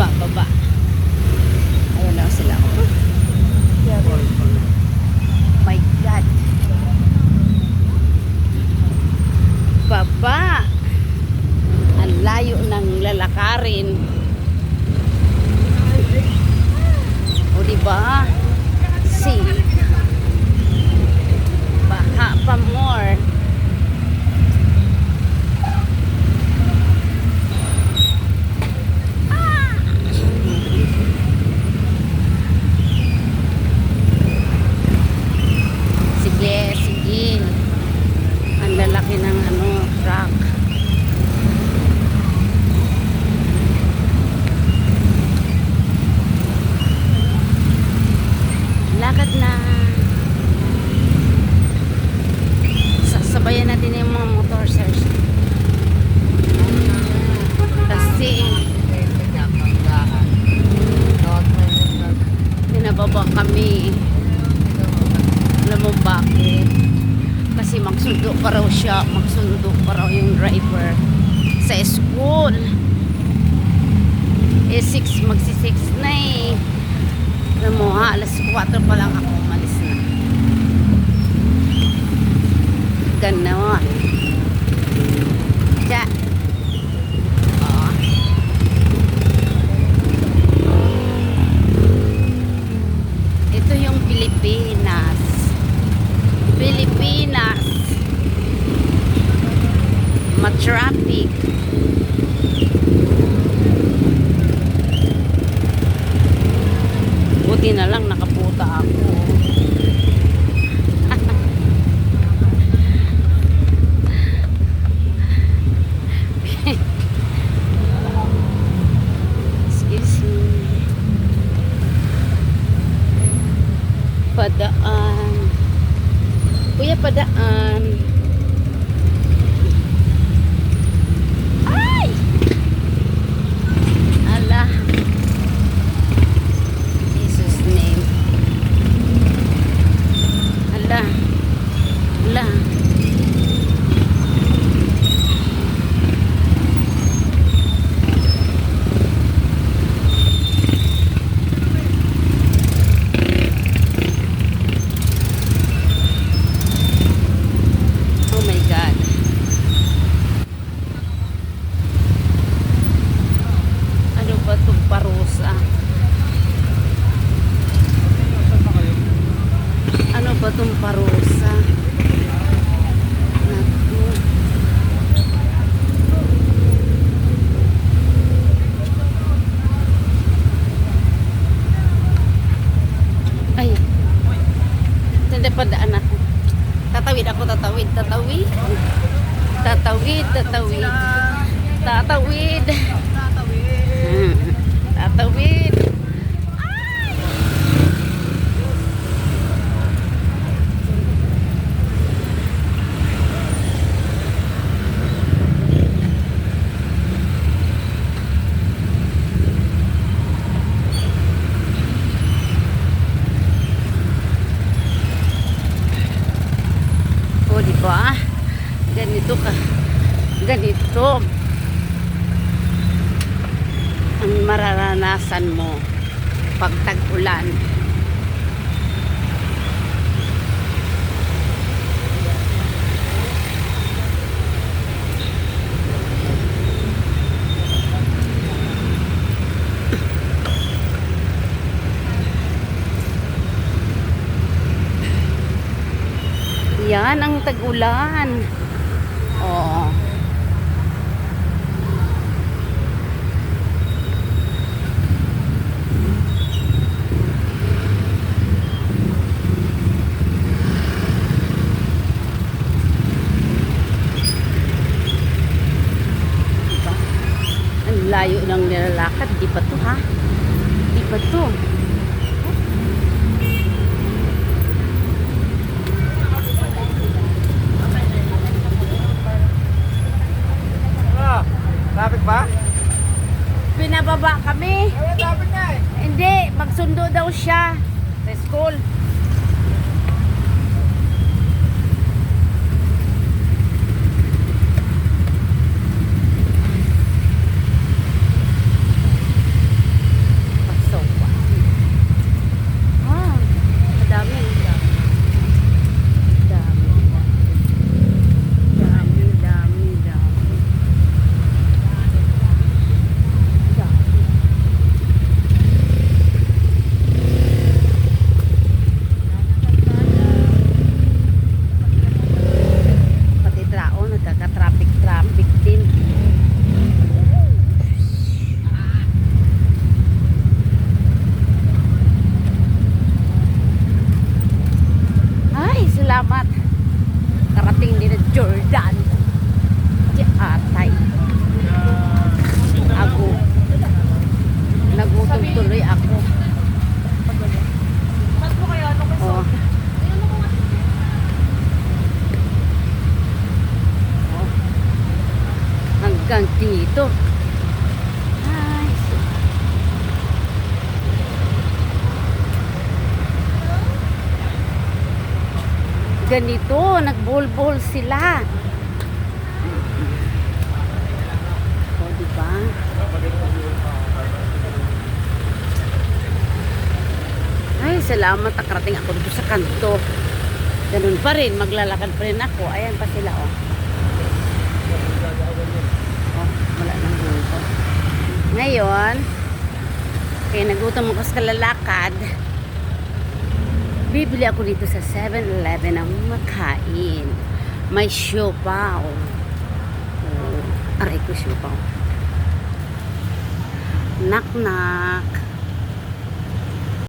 Baba, baba. Ayun na sila. My God. Baba. Ang layo ng lalakarin. O diba? Natin yung mga motor, sir. Kasi, pinababa kami. Alam mo bakit? Kasi magsundo pa raw siya, magsundo pa raw yung driver sa school. Eh, 6, magsi 6 na eh. Alam mo ha, alas 4 pa lang ako umalis na. Ganon. Oh. Ito yung Pilipinas. Pilipinas. Ma-traffic. Buti na lang nakaputa Kuya, padaan. Ay! Ala. Jesus name. Ala. Ala. Oh my God. Ano ba parusa? Ano ba itong parusa? Naku. Ay. Ako. Tatawid ako, tatawid, tatawid. Tatawid, tatawid. Tatawid. Hmm. Tatawid. Ay! O, di? Ganito ka. Ganito. Ang mararanasan mo pag tag-ulan. Yan ang tag-ulan. Oo. Diba? Layo ng nilalakad. Di ba to ha? Di ba to? Traffic ba? Pinababa kami. Ay, traffic nga eh. Hindi, magsundo daw siya sa school. dito. Nice. Ganito, nagbol-bol sila. O, oh, diba? Ay, salamat. Nakarating ako dito sa kanto. Ganun pa rin. Maglalakad pa rin ako. Ayan pa sila, oh. Ngayon, kaya nagutom ako sa kalalakad, bibili ako dito sa 7-Eleven ng makain. May siopaw. Oh, aray ko siopaw. Knock knock.